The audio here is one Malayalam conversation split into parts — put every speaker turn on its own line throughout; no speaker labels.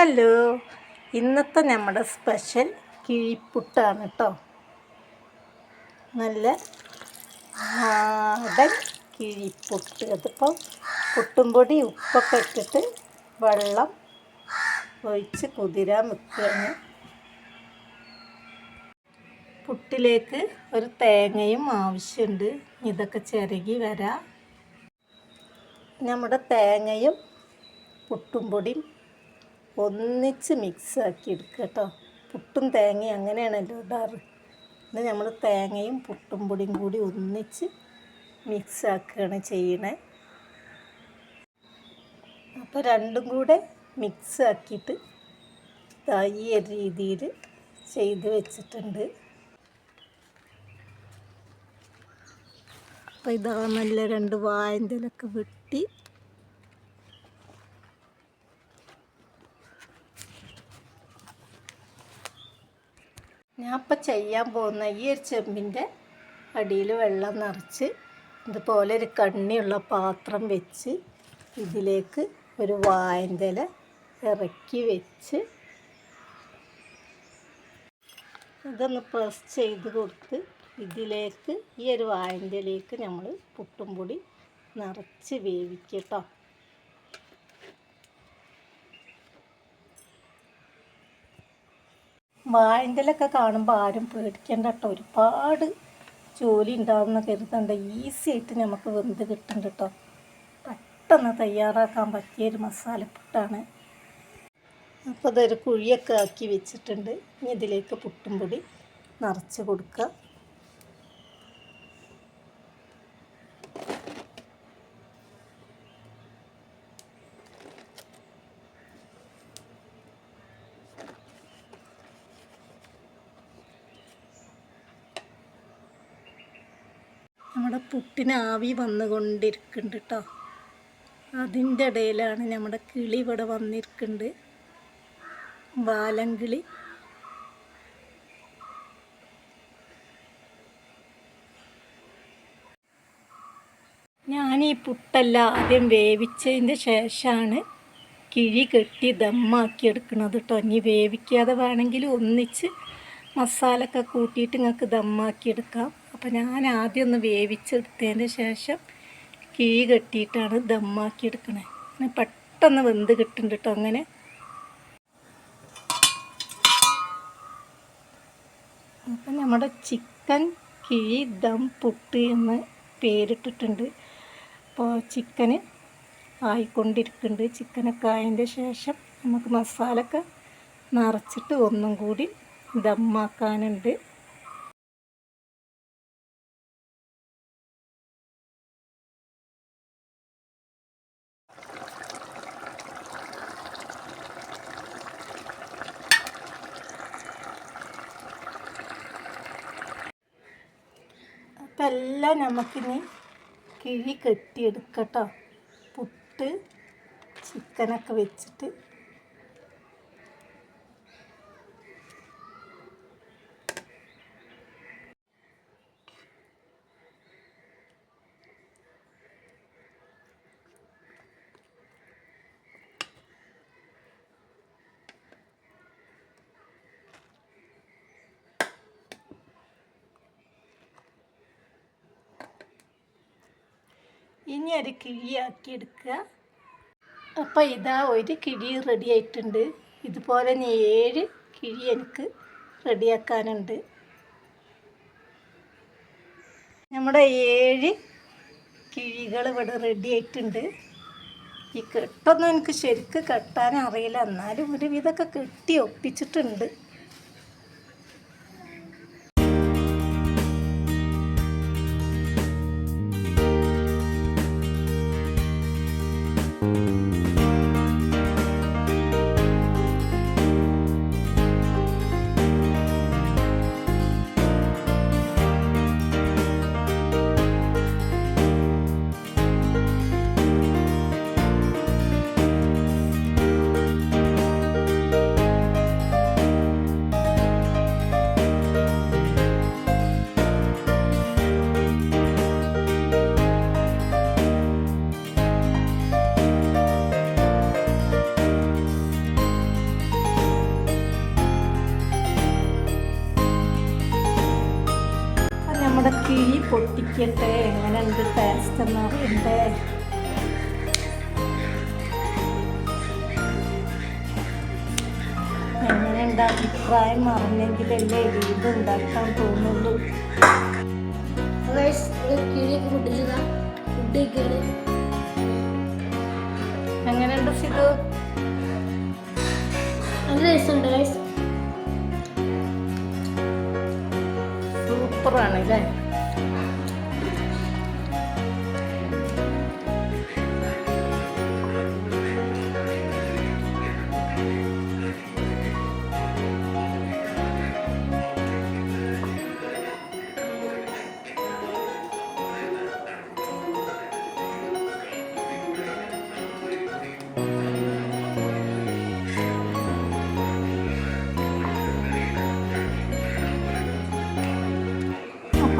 ഹലോ. ഇന്നത്തെ നമ്മുടെ സ്പെഷ്യൽ കിഴിപ്പുട്ടാണ് കേട്ടോ നല്ല നാടൻ കിഴിപ്പുട്ട്. അതിപ്പം പുട്ടും പൊടി ഉപ്പൊക്കെ ഇട്ടിട്ട് വെള്ളം ഒഴിച്ച് കുതിരാൻ വെക്കുകയാണ്. പുട്ടിലേക്ക് ഒരു തേങ്ങയും ആവശ്യമുണ്ട്. ഇതൊക്കെ ചിരകി വരാം. നമ്മുടെ തേങ്ങയും പുട്ടും പൊടിയും ഒന്നിച്ച് മിക്സ് ആക്കി എടുക്കുക കേട്ടോ. പുട്ടും തേങ്ങയും അങ്ങനെയാണല്ലോ ഇടാറ്. ഇന്ന് നമ്മൾ തേങ്ങയും പുട്ടും പൊടിയും കൂടി ഒന്നിച്ച് മിക്സ് ആക്കുകയാണ് ചെയ്യണേ. അപ്പോൾ രണ്ടും കൂടെ മിക്സ് ആക്കിയിട്ട് ദാ ഈ ഒരു രീതിയിൽ ചെയ്ത് വെച്ചിട്ടുണ്ട്. അപ്പോൾ ഇതാ നല്ല രണ്ട് വായന്തലൊക്കെ വെട്ടി ഞാൻ ചെയ്യാൻ പോകുന്ന ഈ ഒരു ചെമ്പിന്റെ അടിയിൽ വെള്ളം നിറച്ച് ഇതുപോലെ ഒരു കണ്ണിയുള്ള പാത്രം വെച്ച് ഇതിലേക്ക് ഒരു വായന്തല ഇറക്കി വെച്ച് ഇതൊന്ന് പ്രസ് ചെയ്ത് കൊടുത്ത് ഇതിലേക്ക് ഈ ഒരു വായന്തലേക്ക് നമ്മൾ പുട്ടും പൊടി നിറച്ച് വേവിക്കട്ടോ. വാഴന്റെലൊക്കെ കാണുമ്പോൾ ആരും പേടിക്കേണ്ട കേട്ടോ ഒരുപാട് ജോലി ഉണ്ടാവുന്ന കരുതണ്ട. ഈസി ആയിട്ട് നമുക്ക് വെന്ത് കിട്ടുന്നുണ്ട് കേട്ടോ പെട്ടെന്ന് തയ്യാറാക്കാൻ പറ്റിയൊരു മസാലപ്പുട്ടാണ്. അപ്പോൾ അതൊരു കുഴിയൊക്കെ ആക്കി വെച്ചിട്ടുണ്ട്. ഇനി ഇതിലേക്ക് പുട്ടും പൊടി നിറച്ച് കൊടുക്കുക. നമ്മുടെ പുട്ടിന് ആവി വന്നുകൊണ്ടിരിക്കുന്നുണ്ട് കേട്ടോ അതിന്റെ ഇടയിലാണ് നമ്മുടെ കിളി ഇവിടെ വന്നിരിക്കുന്നുണ്ട്. വാലങ്കിളി ഞാൻ ഈ പുട്ടല്ല ആദ്യം വേവിച്ചതിന്റെ ശേഷമാണ് കിഴി കെട്ടി ദമ്മാക്കി എടുക്കുന്നത് കേട്ടോ ഇനി വേവിക്കാതെ വേണമെങ്കിൽ ഒന്നിച്ച് മസാലയൊക്കെ കൂട്ടിയിട്ട് നിങ്ങൾക്ക് ദമ്മാക്കി എടുക്കാം. അപ്പം ഞാൻ ആദ്യം ഒന്ന് വേവിച്ചെടുത്തതിന് ശേഷം കീ കെട്ടിയിട്ടാണ് ദമ്മാക്കി എടുക്കണേ അങ്ങനെ പെട്ടെന്ന് വെന്ത് കിട്ടുന്നുണ്ട് കേട്ടോ അങ്ങനെ. അപ്പം നമ്മുടെ ചിക്കൻ കീ ദം പുട്ട് എന്ന് പേരിട്ടിട്ടുണ്ട്. അപ്പോൾ ചിക്കന് ആയിക്കൊണ്ടിരിക്കുന്നുണ്ട് ചിക്കനൊക്കെ ആയതിന്റെ ശേഷം നമുക്ക് മസാലയൊക്കെ നിറച്ചിട്ട് ഒന്നും കൂടി ദമ്മാക്കാനുണ്ട്. എല്ലാം നമുക്കിനി കിഴി കെട്ടിയെടുക്കട്ടോ. പുട്ട് ചിക്കനൊക്കെ വെച്ചിട്ട്. ഇനി ഒരു കിഴിയാക്കി എടുക്കുക. അപ്പോൾ ഇതാ ഒരു കിഴി റെഡി ആയിട്ടുണ്ട്. ഇതുപോലെ നീ ഏഴ് കിഴി എനിക്ക് റെഡിയാക്കാനുണ്ട് നമ്മുടെ ഏഴ് കിഴികൾ ഇവിടെ റെഡി ആയിട്ടുണ്ട്. ഈ കെട്ടൊന്നും എനിക്ക് ശരിക്ക് കെട്ടാൻ അറിയില്ല എന്നാലും ഒരുവിധമൊക്കെ കെട്ടി ഒപ്പിച്ചിട്ടുണ്ട് നമ്മുടെ കിഴി പൊട്ടിക്കട്ടെ? എങ്ങനെ ഉണ്ട്? ടേസ്റ്റ് എന്ന് അറിയണ്ടേ എങ്ങനെയുണ്ട് അഭിപ്രായം അറിഞ്ഞെങ്കിലല്ലേ വീട് ഉണ്ടാക്കാൻ തോന്നുള്ളൂ.
ഗൈസ് കിഴിയൊക്കെ പൊട്ടിച്ചതാ. ഫുഡ് കഴിക്കാണ്
എങ്ങനെയുണ്ട് ഫിതു
നല്ല രസമുണ്ട്
对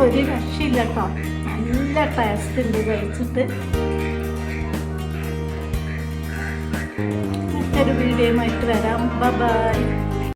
ഒരു രക്ഷയില്ല കേട്ടോ നല്ല ടേസ്റ്റ് ഉണ്ട് കഴിച്ചിട്ട്. മറ്റൊരു വീഡിയോയുമായിട്ട് വരാം. ബൈ